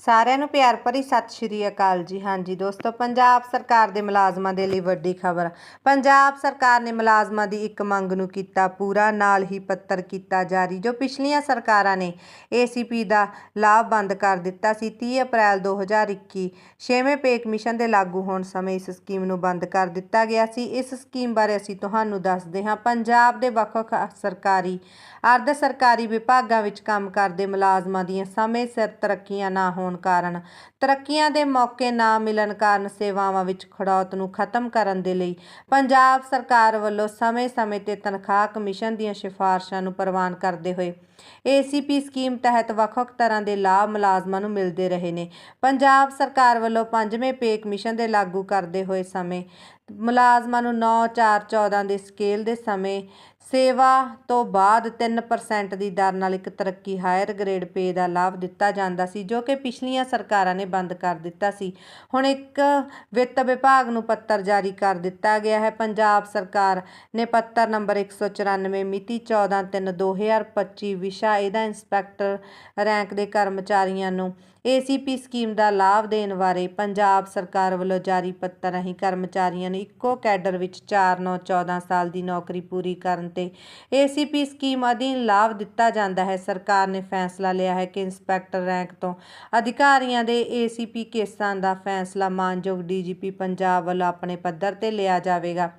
ਸਾਰਿਆਂ ਨੂੰ ਪਿਆਰ ਭਰੀ ਸਤਿ ਸ਼੍ਰੀ ਅਕਾਲ ਜੀ। ਹਾਂਜੀ ਦੋਸਤੋ, ਪੰਜਾਬ ਸਰਕਾਰ ਦੇ ਮੁਲਾਜ਼ਮਾਂ ਦੇ ਲਈ ਵੱਡੀ ਖਬਰ। ਪੰਜਾਬ ਸਰਕਾਰ ਨੇ ਮੁਲਾਜ਼ਮਾਂ ਦੀ ਇੱਕ ਮੰਗ ਨੂੰ ਕੀਤਾ ਪੂਰਾ, ਨਾਲ ਹੀ ਪੱਤਰ ਕੀਤਾ ਜਾਰੀ, ਜੋ ਪਿਛਲੀਆਂ ਸਰਕਾਰਾਂ ਨੇ ਏਸੀਪੀ ਦਾ ਲਾਭ ਬੰਦ ਕਰ ਦਿੱਤਾ ਸੀ। 30 ਅਪ੍ਰੈਲ 2021 ਛੇਵੇਂ ਪੇ ਕਮਿਸ਼ਨ ਦੇ ਲਾਗੂ ਹੋਣ ਸਮੇਂ ਇਸ ਸਕੀਮ ਨੂੰ ਬੰਦ ਕਰ ਦਿੱਤਾ ਗਿਆ ਸੀ। ਇਸ ਸਕੀਮ ਬਾਰੇ ਅਸੀਂ ਤੁਹਾਨੂੰ ਦੱਸਦੇ ਹਾਂ। ਪੰਜਾਬ ਦੇ ਵੱਖ-ਵੱਖ ਸਰਕਾਰੀ, ਅਰਧ ਸਰਕਾਰੀ ਵਿਭਾਗਾਂ ਵਿੱਚ ਕੰਮ ਕਰਦੇ ਮੁਲਾਜ਼ਮਾਂ ਦੀਆਂ ਸਮੇਂ ਸਿਰ ਤਰੱਕੀਆਂ ਨਾ ਹੋਣ ਕਾਰਨ। ਤਰੱਕੀਆਂ ਦੇ ਮੌਕੇ ਨਾ ਮਿਲਣ ਕਾਰਨ ਸੇਵਾਵਾਂ ਵਿੱਚ ਖੜੌਤ ਨੂੰ ਖਤਮ ਕਰਨ ਦੇ ਲਈ ਪੰਜਾਬ ਸਰਕਾਰ ਵੱਲੋਂ ਸਮੇਂ-ਸਮੇਂ ਤੇ ਤਨਖਾਹ ਕਮਿਸ਼ਨ ਦੀਆਂ ਸਿਫਾਰਸ਼ਾਂ ਨੂੰ ਪ੍ਰਵਾਨ ਕਰਦੇ ਹੋਏ ਏਸੀਪੀ ਸਕੀਮ ਤਹਿਤ ਵੱਖ-ਵੱਖ ਤਰ੍ਹਾਂ ਦੇ ਲਾਭ ਮੁਲਾਜ਼ਮਾਂ ਨੂੰ ਮਿਲਦੇ ਰਹੇ ਨੇ। ਪੰਜਾਬ ਸਰਕਾਰ ਵੱਲੋਂ ਪੰਜਵੇਂ ਪੇ ਕਮਿਸ਼ਨ ਦੇ ਲਾਗੂ ਕਰਦੇ ਹੋਏ ਸਮੇਂ ਮੁਲਾਜ਼ਮਾਂ ਨੂੰ 9-4-14 ਦੇ ਸਕੇਲ ਦੇ ਸਮੇਂ ਸੇਵਾ ਤੋਂ ਬਾਅਦ 3% ਦੀ ਦਰ ਨਾਲ ਇੱਕ ਤਰੱਕੀ ਹਾਇਰ ਗ੍ਰੇਡ ਪੇ ਦਾ ਲਾਭ ਦਿੱਤਾ ਜਾਂਦਾ ਸੀ, ਜੋ ਕਿ ਪਿਛਲੀਆਂ ਸਰਕਾਰਾਂ ਨੇ ਬੰਦ ਕਰ ਦਿੱਤਾ ਸੀ। ਹੁਣ ਇੱਕ ਵਿੱਤ ਵਿਭਾਗ ਨੂੰ ਪੱਤਰ ਜਾਰੀ ਕਰ ਦਿੱਤਾ ਗਿਆ ਹੈ। ਪੰਜਾਬ ਸਰਕਾਰ ਨੇ ਪੱਤਰ ਨੰਬਰ 194 ਮਿਤੀ 14/3/2025 ਵਿਸ਼ਾ ਇਹਦਾ ਇੰਸਪੈਕਟਰ ਰੈਂਕ ਦੇ ਕਰਮਚਾਰੀਆਂ ਨੂੰ ਏਸੀਪੀ ਸਕੀਮ ਦਾ ਲਾਭ ਦੇਣ ਬਾਰੇ ਪੰਜਾਬ ਸਰਕਾਰ ਵੱਲੋਂ ਜਾਰੀ ਪੱਤਰ ਰਾਹੀਂ ਕਰਮਚਾਰੀਆਂ ਨੂੰ ਇੱਕੋ ਕੈਡਰ ਵਿੱਚ 4-9-14 ਸਾਲ ਦੀ ਨੌਕਰੀ ਪੂਰੀ ਕਰਨ ਤੇ ਏਸੀਪੀ ਸਕੀਮ ਅਧੀਨ ਲਾਭ ਦਿੱਤਾ ਜਾਂਦਾ ਹੈ। ਸਰਕਾਰ ਨੇ ਫੈਸਲਾ ਲਿਆ ਹੈ ਕਿ ਇੰਸਪੈਕਟਰ ਰੈਂਕ ਤੋਂ ਅਧਿਕਾਰੀਆਂ ਦੇ ਏਸੀਪੀ ਕੇਸਾਂ ਦਾ ਫੈਸਲਾ ਮਾਨਯੋਗ ਡੀਜੀਪੀ ਪੰਜਾਬ ਵੱਲੋਂ ਆਪਣੇ ਪੱਧਰ ਤੇ ਲਿਆ ਜਾਵੇਗਾ।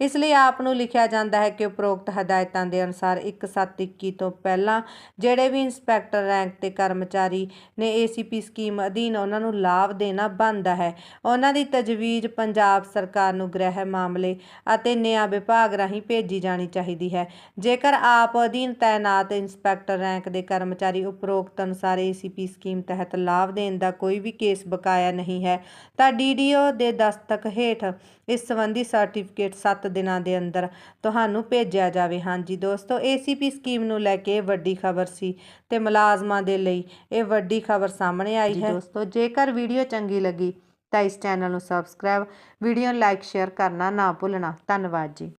ਇਸ ਲਈ ਆਪ ਨੂੰ ਲਿਖਿਆ ਜਾਂਦਾ ਹੈ ਕਿ ਉਪਰੋਕਤ ਹਦਾਇਤਾਂ ਦੇ ਅਨੁਸਾਰ 1/7/21 ਤੋਂ ਪਹਿਲਾਂ ਜਿਹੜੇ ਵੀ ਇੰਸਪੈਕਟਰ ਰੈਂਕ ਤੇ ਕਰਮਚਾਰੀ ਨੇ ਏਸੀਪੀ ਸਕੀਮ ਅਧੀਨ ਉਹਨਾਂ ਨੂੰ ਲਾਭ ਦੇਣਾ ਬਣਦਾ ਹੈ। ਉਹਨਾਂ ਦੀ ਤਜਵੀਜ਼ ਪੰਜਾਬ ਸਰਕਾਰ ਨੂੰ ਗ੍ਰਹਿ ਮਾਮਲੇ ਅਤੇ ਨਿਆਂ ਵਿਭਾਗ ਰਾਹੀਂ ਭੇਜੀ ਜਾਣੀ ਚਾਹੀਦੀ ਹੈ। ਜੇਕਰ ਆਪ ਅਧੀਨ ਤਾਇਨਾਤ ਇੰਸਪੈਕਟਰ ਰੈਂਕ ਦੇ ਕਰਮਚਾਰੀ ਉਪਰੋਕਤ ਅਨੁਸਾਰ ਏਸੀਪੀ ਸਕੀਮ ਤਹਿਤ ਲਾਭ ਦੇਣ ਦਾ ਕੋਈ ਵੀ ਕੇਸ ਬਕਾਇਆ ਨਹੀਂ ਹੈ, ਤਾਂ ਡੀਡੀਓ ਦੇ ਦਸਤਕ ਹੇਠ ਇਸ ਸੰਬੰਧੀ ਸਰਟੀਫਿਕੇਟ 7 ਦਿਨਾਂ ਦੇ ਅੰਦਰ ਤੁਹਾਨੂੰ ਭੇਜਿਆ ਜਾਵੇ। ਹਾਂਜੀ ਦੋਸਤੋ ਏਸੀਪੀ ਸਕੀਮ ਨੂੰ ਲੈ ਕੇ ਇਹ ਵੱਡੀ ਖਬਰ ਸੀ ਤੇ ਮੁਲਾਜ਼ਮਾਂ ਦੇ ਲਈ ਇਹ ਵੱਡੀ ਖਬਰ ਸਾਹਮਣੇ ਸਾਹਮਣੇ ਆਈ ਹੈ। ਦੋਸਤੋ ਜੇਕਰ ਵੀਡੀਓ ਚੰਗੀ ਲੱਗੀ ਤਾਂ ਇਸ ਚੈਨਲ ਨੂੰ ਸਬਸਕ੍ਰਾਈਬ ਵੀਡੀਓ ਨੂੰ ਲਾਈਕ ਸ਼ੇਅਰ ਕਰਨਾ ਨਾ ਭੁੱਲਣਾ। ਧੰਨਵਾਦ ਜੀ।